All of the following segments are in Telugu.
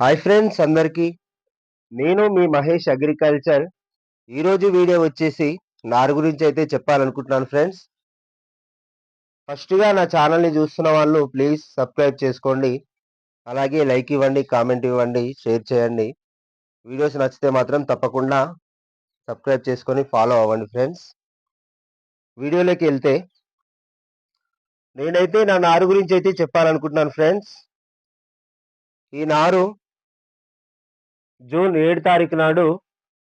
హాయ్ ఫ్రెండ్స్ అందరికీ. నేను మీ మహేష్ అగ్రికల్చర్. ఈరోజు వీడియో వచ్చేసి నారు గురించి అయితే చెప్పాలనుకుంటున్నాను ఫ్రెండ్స్ ఫస్ట్గా నా ఛానల్ని చూస్తున్న వాళ్ళు ప్లీజ్ సబ్స్క్రైబ్ చేసుకోండి. అలాగే లైక్ ఇవ్వండి కామెంట్ ఇవ్వండి షేర్ చేయండి. వీడియోస్ నచ్చితే మాత్రం తప్పకుండా సబ్స్క్రైబ్ చేసుకొని ఫాలో అవ్వండి ఫ్రెండ్స్ వీడియోలోకి వెళ్తే నేనైతే నా నారు గురించి అయితే చెప్పాలనుకుంటున్నాను ఫ్రెండ్స్ ఈ నారు జూన్ ఏడు తారీఖు నాడు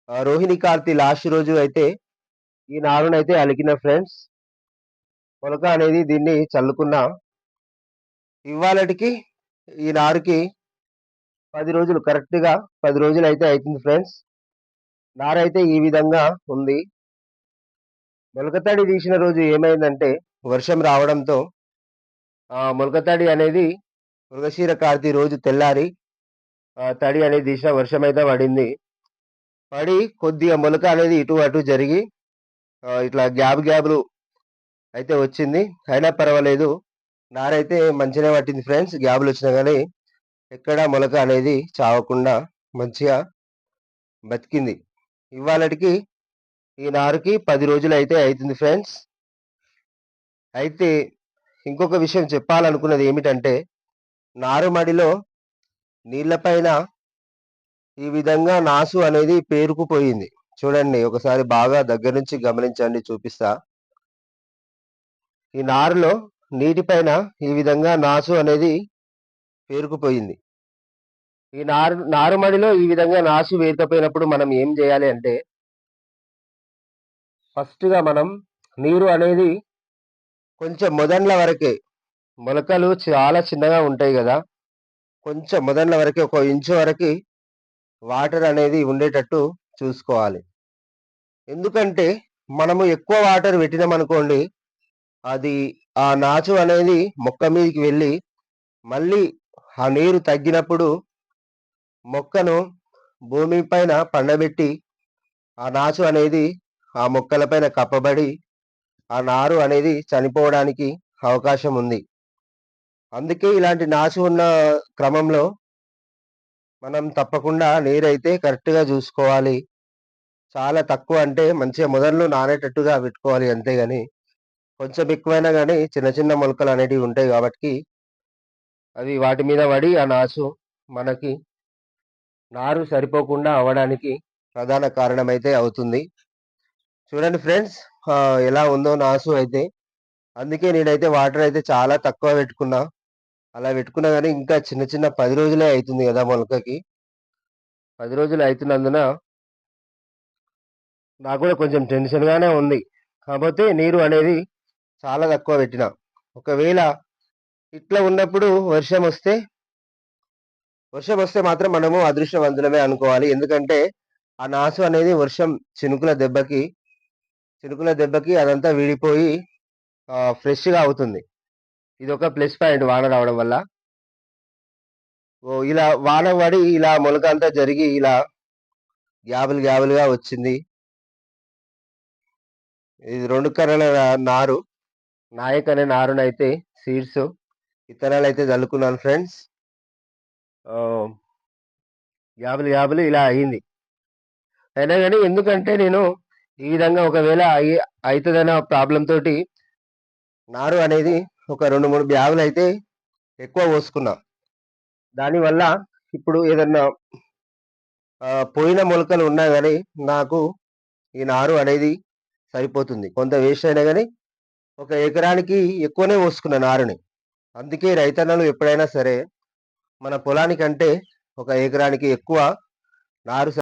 రోహిణి కార్తి లాస్ట్ రోజు అయితే ఈ నారునైతే అలికిన ఫ్రెండ్స్. మొలక అనేది దీన్ని చల్లుకున్నా ఇవాళటికి ఈ నారుకి పది రోజులు కరెక్ట్గా పది రోజులు అయితే అవుతుంది ఫ్రెండ్స్. నారైతే ఈ విధంగా ఉంది. మొలకతాడి తీసిన రోజు ఏమైందంటే వర్షం రావడంతో మొలకతాడి అనేది మృగశీర కార్తీ రోజు తెల్లారి తడి అనేది తీసిన వర్షం అయితే పడింది. పడి కొద్దిగా మొలక అనేది ఇటు అటు జరిగి ఇట్లా గ్యాప్ గ్యాప్లు అయితే వచ్చింది. అయినా పర్వాలేదు. నారైతే మంచిగా పట్టింది ఫ్రెండ్స్ గ్యాప్లు వచ్చినా కానీ ఎక్కడ మొలక అనేది చావకుండా మంచిగా బతికింది. ఇవాళకి ఈ నారుకి పది రోజులు అయితే అవుతుంది ఫ్రెండ్స్. అయితే ఇంకొక విషయం చెప్పాలనుకున్నది ఏమిటంటే నారుమడిలో నీళ్ళపైన ఈ విధంగా నాసు అనేది పేరుకుపోయింది. చూడండి ఒకసారి బాగా దగ్గర నుంచి గమనించండి చూపిస్తా. ఈ నారులో నీటిపైన ఈ విధంగా నాసు అనేది పేరుకుపోయింది. ఈ నారు నారుమడిలో ఈ విధంగా నాసు వేరుకపోయినప్పుడు మనం ఏం చేయాలి అంటే ఫస్ట్గా మనం నీరు అనేది కొంచెం మొదట్ల వరకే మొలకలు చాలా చిన్నగా ఉంటాయి కదా కొంచెం మొదన్ల వరకు ఒక ఇంచు వరకు వాటర్ అనేది ఉండేటట్టు చూసుకోవాలి. ఎందుకంటే మనము ఎక్కువ వాటర్ పెట్టినాం అనుకోండి అది ఆ నాచు అనేది మొక్క మీదకి వెళ్ళి మళ్ళీ ఆ నీరు తగ్గినప్పుడు మొక్కను భూమి పైన పండబెట్టి ఆ నాచు అనేది ఆ మొక్కలపైన కప్పబడి ఆ నారు అనేది చనిపోవడానికి అవకాశం ఉంది. అందుకే ఇలాంటి నాచు ఉన్న క్రమంలో మనం తప్పకుండా నీరైతే కరెక్ట్గా చూసుకోవాలి. చాలా తక్కువ అంటే మంచిగా మొదలు నానేటట్టుగా పెట్టుకోవాలి అంతేగాని కొంచెం ఎక్కువైనా కానీ చిన్న చిన్న మొలకలు అనేటివి ఉంటాయి కాబట్టి అవి వాటి మీద పడి ఆ నాసు మనకి నారు సరిపోకుండా అవ్వడానికి ప్రధాన కారణమైతే అవుతుంది. చూడండి ఫ్రెండ్స్ ఎలా ఉందో నాసు అయితే. అందుకే నేనైతే వాటర్ అయితే చాలా తక్కువ పెట్టుకున్నా. అలా పెట్టుకున్నా కానీ ఇంకా చిన్న చిన్న పది రోజులే అవుతుంది కదా మొలకకి. పది రోజులు అవుతున్నందున నాకు కూడా కొంచెం టెన్షన్గానే ఉంది. కాకపోతే నీరు అనేది చాలా తక్కువ పెట్టిన. ఒకవేళ ఇట్లా ఉన్నప్పుడు వర్షం వస్తే వర్షం వస్తే మాత్రం మనము అదృష్టవంతులమే అనుకోవాలి. ఎందుకంటే ఆ నాసు అనేది వర్షం చినుకుల దెబ్బకి చినుకుల దెబ్బకి అదంతా విడిపోయి ఫ్రెష్గా అవుతుంది. ఇది ఒక ప్లస్ పాయింట్ వాన రావడం వల్ల. ఓ ఇలా వాన పడి ఇలా మొలక అంతా జరిగి ఇలా గ్యాబులు గ్యాబులుగా వచ్చింది. ఇది రెండు కర్రల నారు. నాయక్ అనే నారునైతే సీడ్స్. విత్తనాలు అయితే చల్లుకున్నాను ఫ్రెండ్స్ గ్యాబులు గ్యాబులు ఇలా అయ్యింది అయినా కానీ ఎందుకంటే నేను ఈ విధంగా ఒకవేళ అయ్యి అవుతుందనే ప్రాబ్లం తోటి నారు అనేది ఒక రెండు మూడు బ్యాగులు అయితే ఎక్కువ పోసుకున్నా. దానివల్ల ఇప్పుడు ఏదన్నా పోయిన మొలకలు ఉన్నా కానీ నాకు ఈ నారు అనేది సరిపోతుంది. కొంత వేస్ట్ అయినా కానీ ఒక ఎకరానికి ఎక్కువనే పోసుకున్న నారుని. అందుకే రైతన్నలు ఎప్పుడైనా సరే మన పొలానికంటే ఒక ఎకరానికి ఎక్కువ నారు